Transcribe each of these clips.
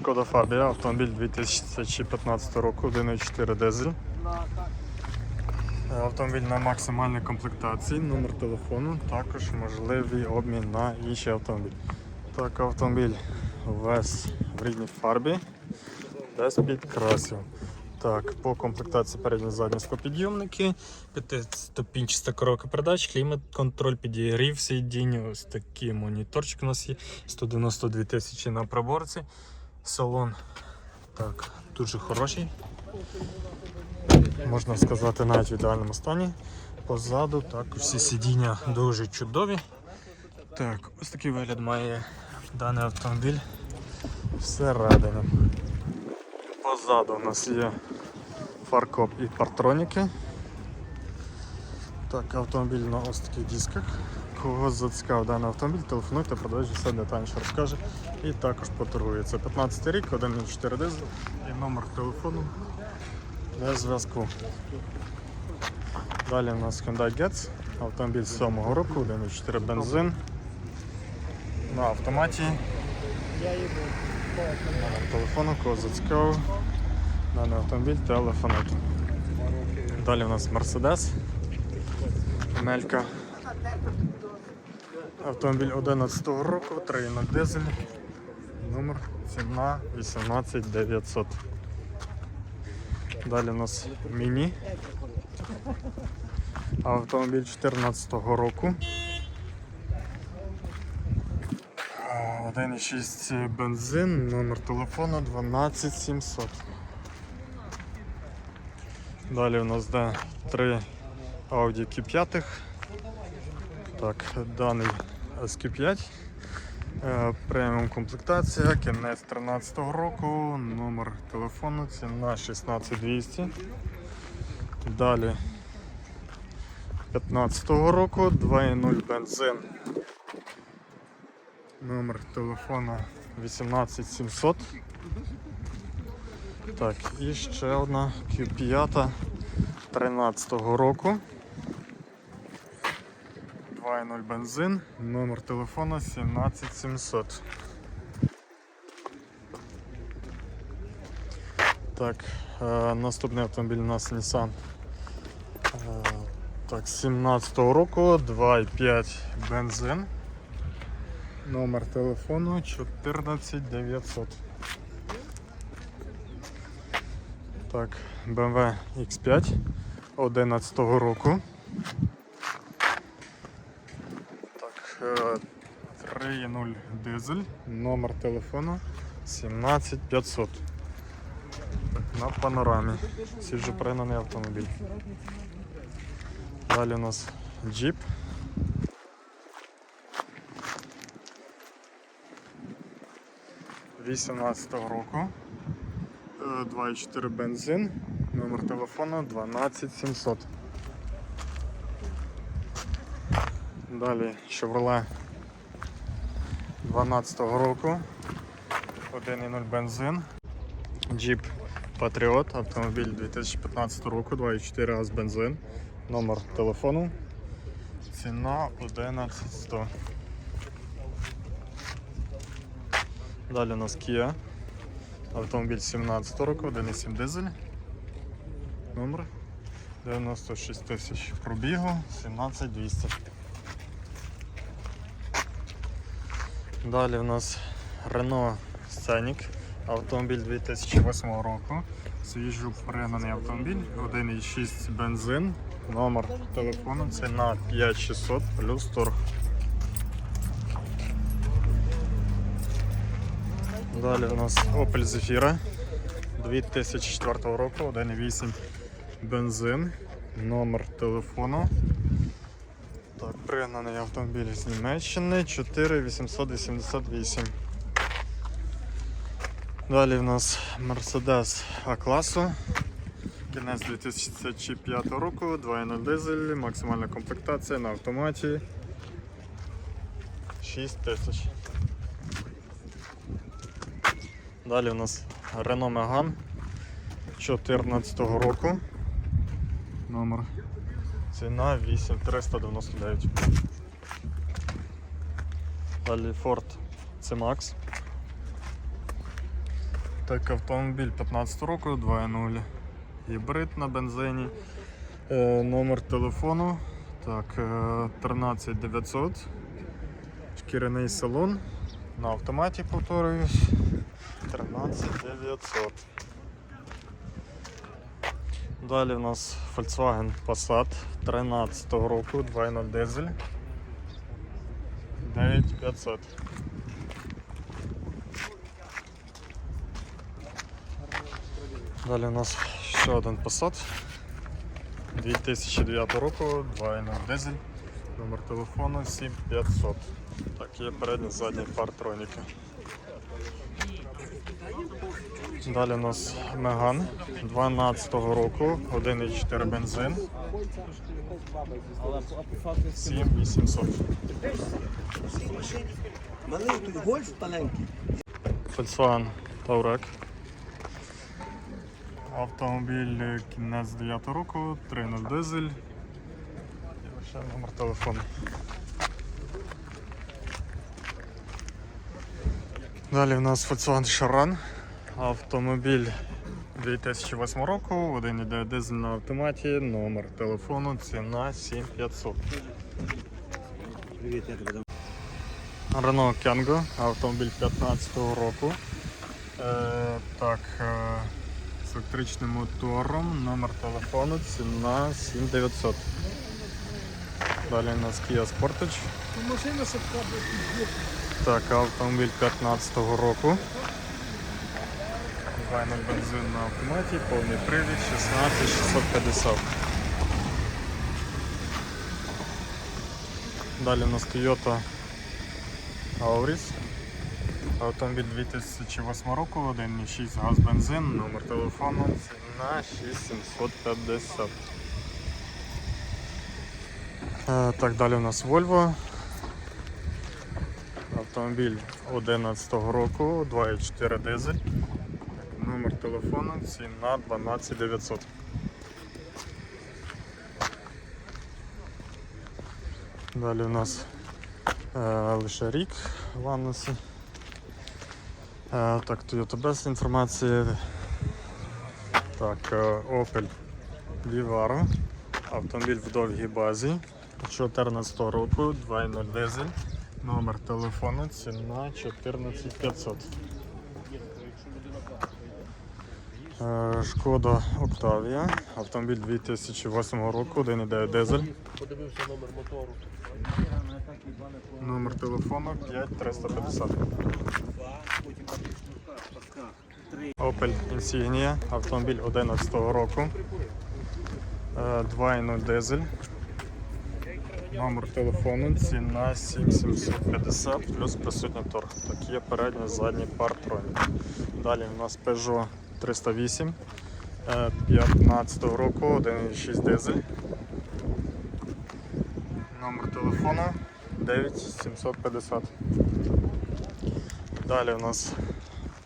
Шкода Фабія, автомобіль 2015 року, 1.4 дизель. Е, Автомобіль на максимальній комплектації, номер телефону, також можливий обмін на інший автомобіль. Так, автомобіль весь в рідній фарбі, без підкрасів. Так, по комплектації передні задні склопідйомники, п'ятиступінчаста коробка передач, клімат, контроль, підігрів сидінь, ось такий моніторчик у нас є, 192 тисячі на проборці. Салон так, дуже хороший. Можна сказати, навіть в ідеальному стані. Позаду також всі сидіння дуже чудові. Так, ось такий вигляд має даний автомобіль всередині. Позаду у нас є фаркоп і партроніки. Так, автомобіль на ось таких дисках. Кого зацікавив даний автомобіль, телефонуйте, продавець все детальніше розкаже і також поторгує. Це 15 рік, 1.4 дизель і номер телефону для зв'язку. Далі у нас Hyundai Getz, автомобіль 7-го року, 1.4 бензин на автоматі. Номер телефону, кого зацікавив. Даний автомобіль телефонуйте. Далі у нас Mercedes. Мелька. Автомобіль 11 року, 3.0 дизель. Номер ціна 18900. Далі у нас міні. Автомобіль 14 року. А, 1.6 бензин, номер телефону 12700. Далі у нас де 3 Audi Q5. Так, даний SQ5. Е, Преміум комплектація, кінець 13 року, номер телефону, ціна 16200. Далі 15 року, 2.0 бензин. Номер телефону 18700. Так, і ще одна Q5 13 року. 2.0 бензин, номер телефону 17700. Так, е, наступний автомобіль у нас Nissan. Е, так, 17 року, 2.5 бензин. Номер телефону 14900. Так, BMW X5 11 року. Так, е, 3.0 дизель, номер телефону 17500. На панорамі. Свіжопригнаний автомобіль. Далі у нас джип. Вісімнадцятого року. Е, 2.4 бензин, номер телефону 12700. Далі Chevrolet 12 року. 1.0 бензин. Jeep Patriot, автомобіль 2015 року, 2.4 газ бензин. Номер телефону. Ціна 11100. Далі у нас Kia. Автомобіль 17 року, 1.7 дизель. Номер 96 тисяч пробігу, 17200. Далі у нас Renault Scenic, автомобіль 2008 року. Свіжо пригнаний автомобіль, 1.6 бензин, номер телефону ціна 5600 плюс торг. Далі у нас Opel Zafira 2004 року, 1.8 бензин, номер телефону. Так, пригнаний автомобіль з Німеччини 4888. Далі в нас Mercedes А-класу. Кінець 2005 року, 2.0 дизель, максимальна комплектація на автоматі 6 тисяч. Далі у нас Renault Megane 2014 року. Номер. Ціна 8399. Далі Ford C-Max Так, автомобіль 15 року, 2.0. Гібрид на бензині. Е, номер телефону. Так, е, 13900. Шкіряний салон. На автоматі повторююсь. 13900. Далі в нас Volkswagen Passat 13 року, 2.0 дизель. 9500. Далі у нас ще один Passat 2009 року, 2.0 дизель, номер телефону 7500. Так, є передні задні партроніки. Далі у нас Меган 12 року, 1.4 бензин, 7800. Малий тут маленький. Volkswagen Touareg. Автомобіль кінець 9 року, 3.0 дизель. І ще номер телефону. Далі в нас Volkswagen Charan. Автомобіль 2008 року, 1.9 дизель на автоматі, номер телефону, ціна 7500. Привіт, я тебе дам. Renault Kangoo, автомобіль 15 року. Е, так, е, з електричним мотором, номер телефону, ціна 7900. Далі у нас Kia Sportage. Машина Так, автомобіль 15 року. 2.0 бензин на автоматі, повний привід 16650. Далі у нас Toyota Auris. Автомобіль 2008 року, 1.6 газ бензин, номер телефону, ціна 6750. Е, Так, далі у нас Volvo. Автомобіль 11 року, 2.4 дизель. Телефону, ціна 12900. Далі у нас е, лише рік анонсі. Е, так, Toyota без інформації. Так, е, Opel Vivaro. Автомобіль в довгій базі. 14 року, 2.0 дизель. Номер телефону, ціна 14500. Е, Шкода Октавія. Автомобіль 2008 року, 1.9 дизель. Подивився номер мотору. Номер телефону 5350. Opel Insignia, автомобіль 11 року. Е, 2.0 дизель. Номер телефону, ціна 7750 плюс присутній торг. Так, є передній задній партроник. Далі у нас Peugeot 308 е, 15 року, 1.6 дизель. Номер телефону 9750. Далі у нас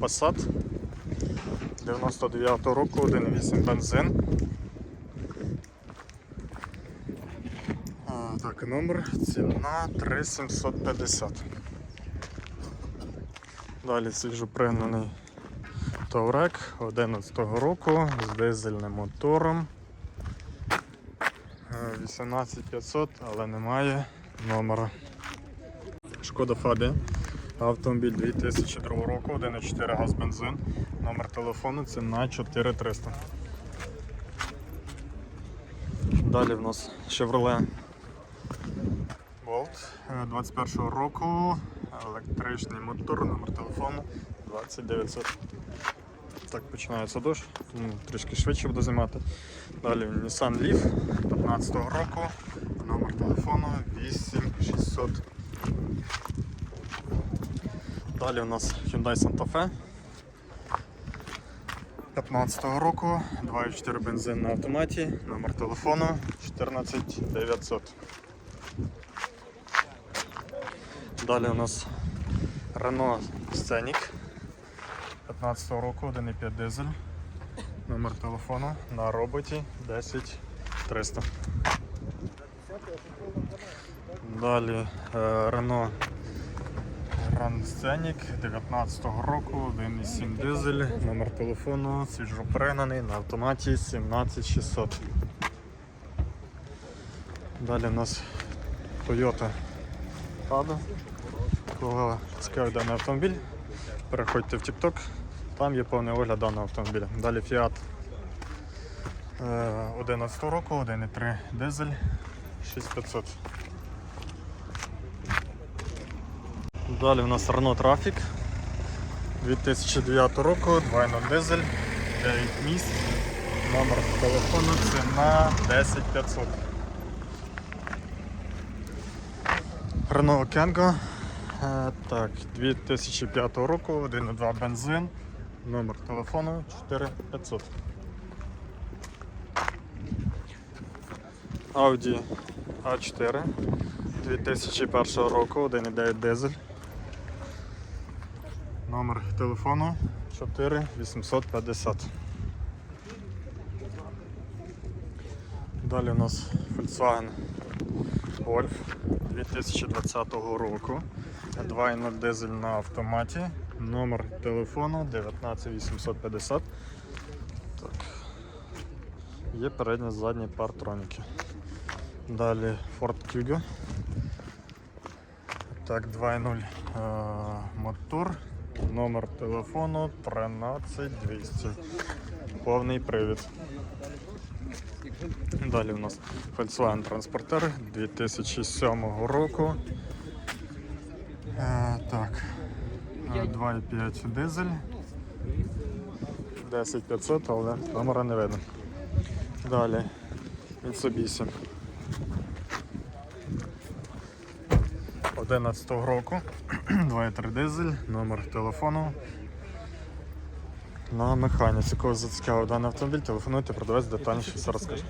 Passat 99 року, 1.8 бензин. А, так, номер, ціна 3750. Далі свіжопригнаний Touareg 11 року з дизельним мотором. Е, 18500, але немає номера. Шкода Фабія. Автомобіль 2002 року, 1.4 газ бензин. Номер телефону ціна 4300. Далі в нас Chevrolet Bolt е, 21 року, електричний мотор, номер телефону 20900. Так, починається дощ, трішки швидше буду знімати. Далі Nissan Leaf 15 року, номер телефону 8600. Далі у нас Hyundai Santa Fe 15 року, 2.4 бензин на автоматі, номер телефону 14900. Далі у нас Renault Scenic 15 року, 1.5 дизель, номер телефону на роботі 10300. Далі Renault Grand Scenic 19-го року, 1,7 дизель, номер телефону, свіжопригнаний на автоматі 17600. Далі у нас Toyota Prado. Кого цікавий даний автомобіль, переходьте в TikTok, там є повний огляд даного автомобіля. Далі Fiat е, 11 року, 1,3 дизель, 6500. Далі у нас Renault Traffic 2009 року, 2.0 дизель, 9 місць, номер телефону, ціна 10500. Renault Kangoo, е, так, 2005 року, 1.2 бензин, номер телефону 4500. Audi A4 2001 року, 1.9 дизель. Номер телефону 4850. Далі у нас Volkswagen Golf 2020 року. 2.0 дизель на автоматі. Номер телефону 19850. Так. Є передні задні партроніки. Далі Ford Kuga. Так, 2.0 е, мотор. Номер телефону 13200. Повний привід. Далі у нас Volkswagen Transporter 2007 року. Е, так. Е, 2,5 дизель. 10500, але номера не видно. Далі Mitsubishi. 11 року. 2,3 дизель, номер телефону. На механіці. Кого зацікавив даний автомобіль, телефонуйте, продавець детальніше все розкаже.